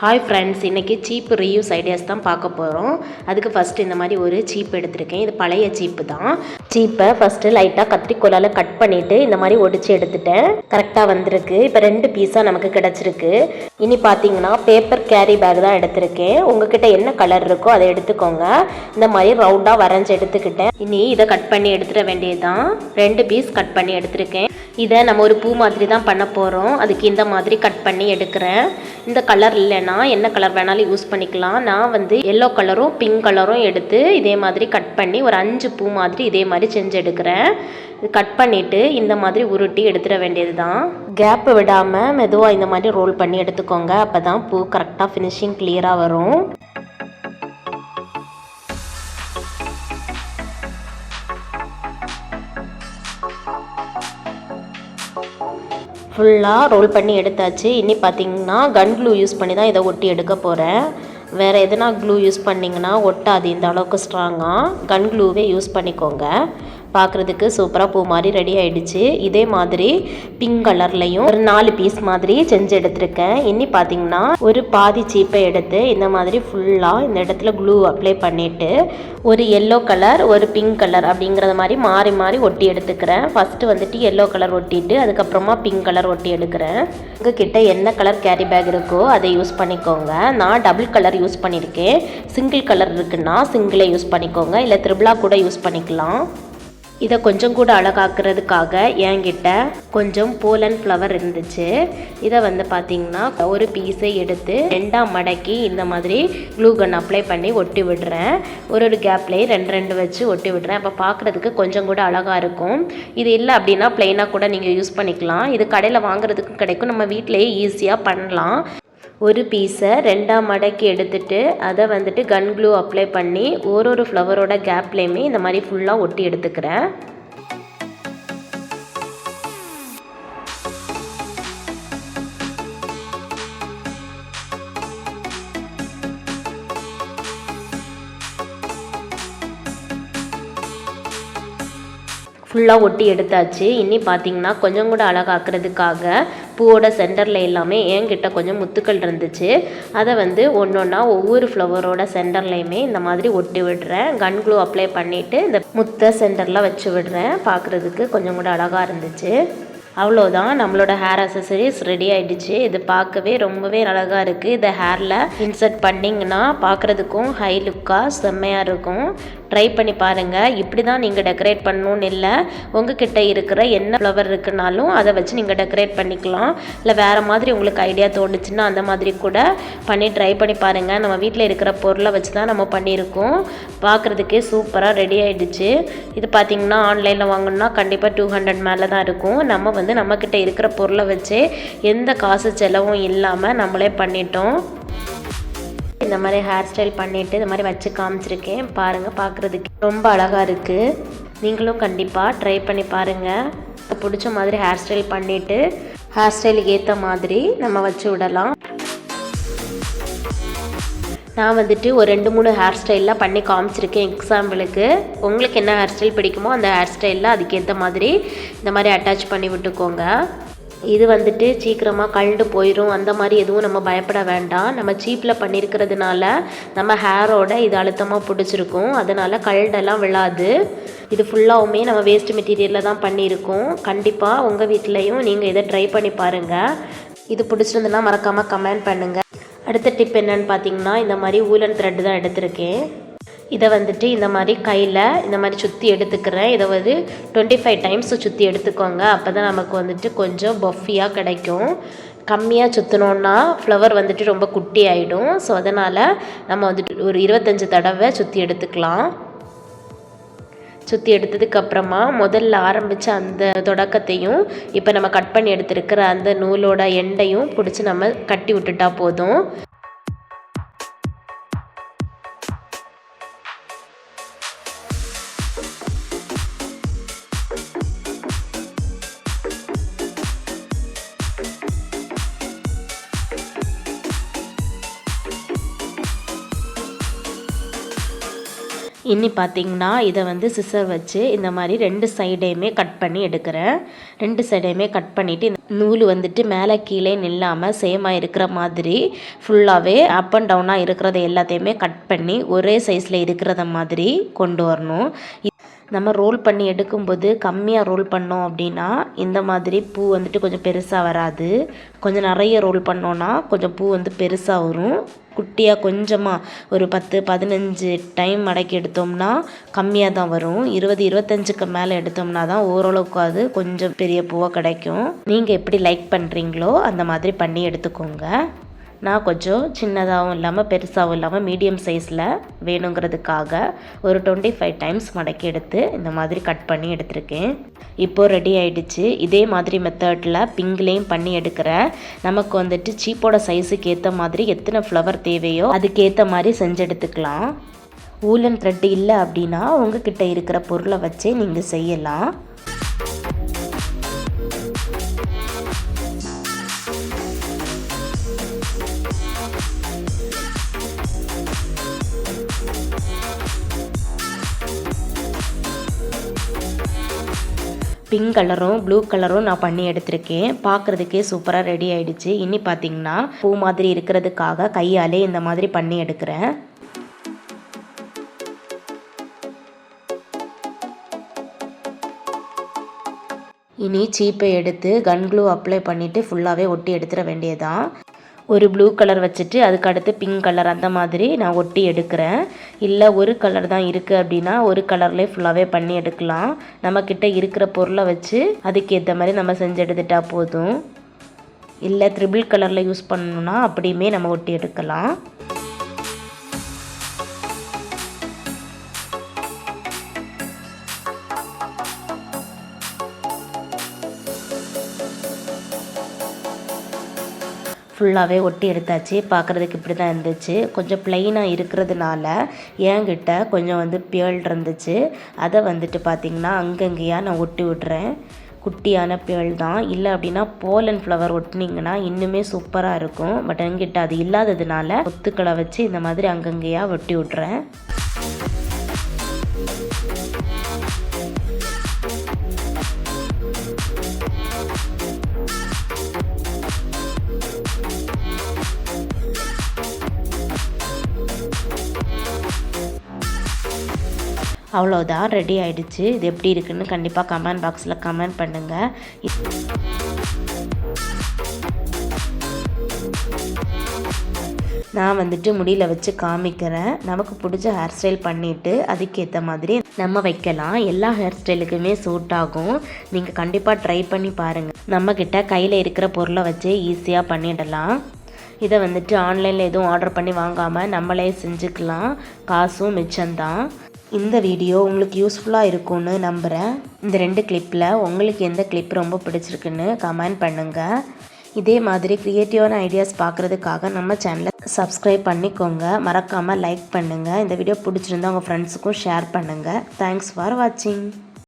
Hi friends இன்றைக்கி cheap reuse ideas தான் பார்க்க போகிறோம் அதுக்கு ஃபஸ்ட்டு இந்த மாதிரி ஒரு சீப் எடுத்திருக்கேன். இது பழைய சீப்பு தான். சீப்பை ஃபஸ்ட்டு லைட்டாக கத்திரிக்கோலால் கட் பண்ணிவிட்டு இந்த மாதிரி ஒடிச்சு எடுத்துட்டேன். கரெக்டாக வந்திருக்கு. இப்போ ரெண்டு பீஸாக நமக்கு கிடச்சிருக்கு. இனி பார்த்தீங்கன்னா பேப்பர் கேரி பேக் தான் எடுத்திருக்கேன். உங்ககிட்ட என்ன கலர் இருக்கோ அதை எடுத்துக்கோங்க. இந்த மாதிரி ரவுண்டாக வரைஞ்சி எடுத்துக்கிட்டேன். இனி இதை கட் பண்ணி எடுத்துட வேண்டியது தான் ரெண்டு பீஸ் கட் பண்ணி எடுத்திருக்கேன். இதை நம்ம ஒரு பூ மாதிரி தான் பண்ண போகிறோம் அதுக்கு இந்த மாதிரி கட் பண்ணி எடுக்கிறேன். இந்த கலர் இல்லை இல்லைன்னா என்ன கலர் வேணாலும் யூஸ் பண்ணிக்கலாம். நான் வந்து எல்லோ கலரும் பிங்க் கலரும் எடுத்து இதே மாதிரி கட் பண்ணி ஒரு அஞ்சு பூ மாதிரி இதே மாதிரி செஞ்சு எடுக்கிறேன். கட் பண்ணிவிட்டு இந்த மாதிரி உருட்டி எடுத்துட வேண்டியது தான் கேப்பை விடாமல் மெதுவாக இந்த மாதிரி ரோல் பண்ணி எடுத்துக்கோங்க. அப்போ தான் பூ கரெக்டாக ஃபினிஷிங் கிளியராக வரும். ஃபுல்லாக ரோல் பண்ணி எடுத்தாச்சு. இனி பார்த்தீங்கன்னா கன் க்ளூ யூஸ் பண்ணி தான் இதை ஒட்டி எடுக்க போகிறேன் வேறு எதனா க்ளூ யூஸ் பண்ணிங்கன்னா ஒட்டாது. இந்த அளவுக்கு ஸ்ட்ராங்காக கன் க்ளூவே யூஸ் பண்ணிக்கோங்க. பார்க்குறதுக்கு சூப்பராக பூ மாதிரி ரெடி ஆகிடுச்சு இதே மாதிரி பிங்க் கலர்லையும் ஒரு நாலு பீஸ் மாதிரி செஞ்சு எடுத்திருக்கேன். இனி பார்த்தீங்கன்னா ஒரு பாதி சீப்பை எடுத்து இந்த மாதிரி ஃபுல்லாக இந்த இடத்துல க்ளூ அப்ளை பண்ணிவிட்டு ஒரு எல்லோ கலர் ஒரு பிங்க் கலர் அப்படிங்கிறத மாதிரி மாறி மாறி ஒட்டி எடுத்துக்கிறேன். ஃபஸ்ட்டு வந்துட்டு எல்லோ கலர் ஒட்டிட்டு அதுக்கப்புறமா பிங்க் கலர் ஒட்டி எடுக்கிறேன். உங்கள் கிட்டே என்ன கலர் கேரி பேக் இருக்கோ அதை யூஸ் பண்ணிக்கோங்க. நான் டபுள் கலர் யூஸ் பண்ணியிருக்கேன் சிங்கிள் கலர் இருக்குன்னா சிங்கிளே யூஸ் பண்ணிக்கோங்க. இல்லை திருபிளா கூட யூஸ் பண்ணிக்கலாம். இதை கொஞ்சம் கூட அழகாக்குறதுக்காக என்கிட்ட கொஞ்சம் போலன் ஃப்ளவர் இருந்துச்சு. இதை வந்து பார்த்திங்கன்னா ஒரு பீஸை எடுத்து ரெண்டாக மடக்கி இந்த மாதிரி க்ளூகன் அப்ளை பண்ணி ஒட்டி விடுறேன். ஒரு ஒரு கேப்லேயே ரெண்டு ரெண்டு வச்சு ஒட்டி விடுறேன். அப்போ பார்க்குறதுக்கு கொஞ்சம் கூட அழகாக இருக்கும். இது இல்லை அப்படின்னா ப்ளைனாக கூட நீங்கள் யூஸ் பண்ணிக்கலாம். இது கடையில் வாங்குறதுக்கும் கிடைக்கும். நம்ம வீட்டிலேயே ஈஸியாக பண்ணலாம். ஒரு பீஸை ரெண்டாம் மடக்கி எடுத்துட்டு அதை வந்துட்டு கன் க்ளூ அப்ளை பண்ணி ஒரு ஒரு ஃப்ளவரோட கேப்லேயுமே இந்த மாதிரி ஃபுல்லாக ஒட்டி எடுத்துக்கிறேன். ஃபுல்லாக ஒட்டி எடுத்தாச்சு. இனி பார்த்தீங்கன்னா கொஞ்சம் கூட அழகாக்குறதுக்காக பூவோட சென்டரில் எல்லாமே என்கிட்ட கொஞ்சம் முத்துக்கள் இருந்துச்சு. அதை வந்து ஒன்று ஒன்றா ஒவ்வொரு ஃப்ளவரோட சென்டர்லையுமே இந்த மாதிரி ஒட்டி விடுறேன். கன் க்ளூ அப்ளை பண்ணிவிட்டு இந்த முத்தை சென்டரில் வச்சு விடுறேன். பார்க்குறதுக்கு கொஞ்சம் கூட அழகாக இருந்துச்சு. அவ்வளோதான் நம்மளோட ஹேர் அசசரிஸ் ரெடி ஆகிடுச்சு இது பார்க்கவே ரொம்பவே அழகாக இருக்குது இதை ஹேரில் இன்சர்ட் பண்ணிங்கன்னா பார்க்குறதுக்கும் ஹை லுக்காக செம்மையாக இருக்கும். ட்ரை பண்ணி பாருங்கள் இப்படி தான் நீங்கள் டெக்கரேட் பண்ணணும்னு இல்லை. உங்ககிட்ட இருக்கிற என்ன ஃப்ளவர் இருக்குனாலும் அதை வச்சு நீங்கள் டெக்கரேட் பண்ணிக்கலாம். இல்லை வேறு மாதிரி உங்களுக்கு ஐடியா தோணுச்சுன்னா அந்த மாதிரி கூட பண்ணி ட்ரை பண்ணி பாருங்கள் நம்ம வீட்டில் இருக்கிற பொருளை வச்சு தான் நம்ம பண்ணியிருக்கோம். பார்க்குறதுக்கே சூப்பராக ரெடி ஆகிடுச்சு இது பார்த்திங்கன்னா ஆன்லைனில் வாங்கணும்னா கண்டிப்பாக டூ ஹண்ட்ரட் மேலே தான் இருக்கும். நம்ம வந்து நம்மக்கிட்ட இருக்கிற பொருளை வச்சு எந்த காசு செலவும் இல்லாமல் நம்மளே பண்ணிட்டோம். இந்த மாதிரி ஹேர் ஸ்டைல் பண்ணிவிட்டு இந்த மாதிரி வச்சு காமிச்சிருக்கேன். பாருங்கள் பார்க்குறதுக்கு ரொம்ப அழகாக இருக்குது நீங்களும் கண்டிப்பாக ட்ரை பண்ணி பாருங்கள் பிடிச்ச மாதிரி ஹேர் ஸ்டைல் பண்ணிவிட்டு ஹேர் ஸ்டைலுக்கு ஏற்ற மாதிரி நம்ம வச்சு விடலாம். நான் வந்துட்டு ஒரு ரெண்டு மூணு ஹேர் ஸ்டைல்லாம் பண்ணி காமிச்சிருக்கேன் எக்ஸாம்பிளுக்கு உங்களுக்கு என்ன ஹேர் ஸ்டைல் பிடிக்குமோ அந்த ஹேர் ஸ்டைலில் அதுக்கேற்ற மாதிரி இந்த மாதிரி அட்டாச் பண்ணி விட்டுக்கோங்க. இது வந்துட்டு சீக்கிரமாக கழண்டு போயிடும் அந்த மாதிரி எதுவும் நம்ம பயப்பட வேண்டாம். நம்ம சீப்பில் பண்ணியிருக்கிறதுனால நம்ம ஹேரோட இது அழுத்தமாக பிடிச்சிருக்கும். அதனால் கழண்டெல்லாம் விழாது. இது ஃபுல்லாகவுமே நம்ம வேஸ்ட் மெட்டீரியலில் தான் பண்ணியிருக்கோம். கண்டிப்பாக உங்கள் வீட்லேயும் நீங்கள் இதை ட்ரை பண்ணி பாருங்கள் இது பிடிச்சிருந்துன்னா மறக்காமல் கமெண்ட் பண்ணுங்கள் அடுத்த டிப் என்னன்னு பார்த்தீங்கன்னா இந்த மாதிரி ஊலன் த்ரெட் தான் எடுத்திருக்கேன். இதை வந்துட்டு இந்த மாதிரி கையில் இந்த மாதிரி சுற்றி எடுத்துக்கிறேன். இதை வந்து டுவெண்ட்டி ஃபைவ் டைம்ஸ் சுற்றி எடுத்துக்கோங்க. அப்போ தான் நமக்கு வந்துட்டு கொஞ்சம் பஃபியாக கிடைக்கும். கம்மியாக சுற்றினோன்னா ஃப்ளவர் வந்துட்டு ரொம்ப குட்டி ஆகிடும் ஸோ அதனால் நம்ம வந்துட்டு ஒரு இருபத்தஞ்சி தடவை சுற்றி எடுத்துக்கலாம். சுற்றி எடுத்ததுக்கப்புறமா முதல்ல ஆரம்பித்த அந்த தொடக்கத்தையும் இப்போ நம்ம கட் பண்ணி எடுத்துருக்கிற அந்த நூலோட எண்டையும் பிடிச்சி நம்ம கட்டி விட்டுட்டா போதும். இன்னி பார்த்தீங்கன்னா இதை வந்து சிசர் வச்சு இந்த மாதிரி ரெண்டு சைடையுமே கட் பண்ணி எடுக்கிறேன். ரெண்டு சைடையுமே கட் பண்ணிவிட்டு நூல் வந்துட்டு மேலே கீழே நில்லாமல் சேமாக இருக்கிற மாதிரி ஃபுல்லாகவே அப் அண்ட் டவுனாக இருக்கிறத எல்லாத்தையுமே கட் பண்ணி ஒரே சைஸில் இருக்கிறத மாதிரி கொண்டு வரணும். நம்ம ரோல் பண்ணி எடுக்கும்போது கம்மியாக ரோல் பண்ணோம் அப்படின்னா இந்த மாதிரி பூ வந்துட்டு கொஞ்சம் பெருசாக வராது. கொஞ்சம் நிறைய ரோல் பண்ணோன்னா கொஞ்சம் பூ வந்து பெருசாக வரும். குட்டியாக கொஞ்சமாக ஒரு பத்து பதினஞ்சு டைம் மடக்கி எடுத்தோம்னா கம்மியாக தான் வரும். இருபது இருபத்தஞ்சுக்கு மேலே எடுத்தோம்னா தான் ஓரளவுக்கு அது கொஞ்சம் பெரிய பூவாக கிடைக்கும். நீங்கள் எப்படி லைக் பண்ணுறீங்களோ அந்த மாதிரி பண்ணி எடுத்துக்கோங்க. நான் கொஞ்சம் சின்னதாகவும் இல்லாமல் பெருசாகவும் இல்லாமல் மீடியம் சைஸில் வேணுங்கிறதுக்காக ஒரு டுவெண்ட்டி ஃபைவ் டைம்ஸ் மடக்கி எடுத்து இந்த மாதிரி கட் பண்ணி எடுத்திருக்கேன். இப்போது ரெடி ஆகிடுச்சு இதே மாதிரி மெத்தடில் பிங்க்லேயும் பண்ணி எடுக்கிறேன் நமக்கு வந்துட்டு சீப்போட சைஸுக்கு ஏற்ற மாதிரி எத்தனை ஃப்ளவர் தேவையோ அதுக்கேற்ற மாதிரி செஞ்சு எடுத்துக்கலாம். ஊலன் த்ரெட் இல்லை அப்படின்னா உங்ககிட்ட இருக்கிற பொருளை வச்சே நீங்கள் செய்யலாம். பிங்க் கலரும் ப்ளூ கலரும் நான் பண்ணி எடுத்திருக்கேன். பார்க்குறதுக்கே சூப்பராக ரெடி ஆயிடுச்சு. இனி பார்த்தீங்கன்னா பூ மாதிரி இருக்கிறதுக்காக கையாலே இந்த மாதிரி பண்ணி எடுக்கிறேன். இனி சீப்பை எடுத்து கன் க்ளூ அப்ளை பண்ணிவிட்டு ஃபுல்லாகவே ஒட்டி எடுத்துட வேண்டியதான் ஒரு ப்ளூ கலர் வச்சுட்டு அதுக்கு அடுத்து பிங்க் கலர் அந்த மாதிரி நான் ஒட்டி எடுக்கிறேன். இல்லை ஒரு கலர் தான் இருக்குது அப்படின்னா ஒரு கலர்லேயே ஃபுல்லாகவே பண்ணி எடுக்கலாம். நம்மக்கிட்ட இருக்கிற பொருளை வச்சு அதுக்கேற்ற மாதிரி நம்ம செஞ்சு எடுத்துட்டா போதும். இல்லை த்ரிபிள் கலரில் யூஸ் பண்ணணுன்னா அப்படியுமே நம்ம ஒட்டி எடுக்கலாம். ஃபுல்லாகவே ஒட்டி எடுத்தாச்சு. பார்க்குறதுக்கு இப்படி தான் இருந்துச்சு. கொஞ்சம் ப்ளைனாக இருக்கிறதுனால என்கிட்ட கொஞ்சம் வந்து பியல் இருந்துச்சு. அதை வந்துட்டு பார்த்திங்கன்னா அங்கங்கேயா நான் ஒட்டி விட்றேன். குட்டியான பியல் தான். இல்லை அப்படின்னா போலன் ஃப்ளவர் ஒட்டினீங்கன்னா இன்னுமே சூப்பராக இருக்கும். பட் என்கிட்ட அது இல்லாததுனால ஒத்துக்களை வச்சு இந்த மாதிரி அங்கங்கேயா ஒட்டி விட்றேன். அவ்வளோதான் ரெடி ஆகிடுச்சு இது எப்படி இருக்குன்னு கண்டிப்பாக கமெண்ட் பாக்ஸில் கமெண்ட் பண்ணுங்கள் நான் வந்துட்டு முடியில் வச்சு காமிக்கிறேன். நமக்கு பிடிச்ச ஹேர் ஸ்டைல் பண்ணிவிட்டு அதுக்கேற்ற மாதிரி நம்ம வைக்கலாம். எல்லா ஹேர் ஸ்டைலுக்குமே சூட் ஆகும். நீங்கள் கண்டிப்பாக ட்ரை பண்ணி பாருங்கள் நம்மக்கிட்ட கையில் இருக்கிற பொருளை வச்சு ஈஸியாக பண்ணிடலாம். இதை வந்துட்டு ஆன்லைனில் எதுவும் ஆர்டர் பண்ணி வாங்காமல் நம்மளே செஞ்சுக்கலாம். காசும் மிச்சம்தான். இந்த வீடியோ உங்களுக்கு யூஸ்ஃபுல்லாக இருக்கும்னு நம்புகிறேன் இந்த ரெண்டு கிளிப்பில் உங்களுக்கு எந்த கிளிப் ரொம்ப பிடிச்சிருக்குன்னு கமெண்ட் பண்ணுங்கள் இதே மாதிரி க்ரியேட்டிவான ஐடியாஸ் பார்க்குறதுக்காக நம்ம சேனலை சப்ஸ்கிரைப் பண்ணிக்கோங்க. மறக்காமல் லைக் பண்ணுங்கள் இந்த வீடியோ பிடிச்சிருந்தா உங்கள் ஃப்ரெண்ட்ஸுக்கும் ஷேர் பண்ணுங்கள் தேங்க்ஸ் ஃபார் வாட்சிங்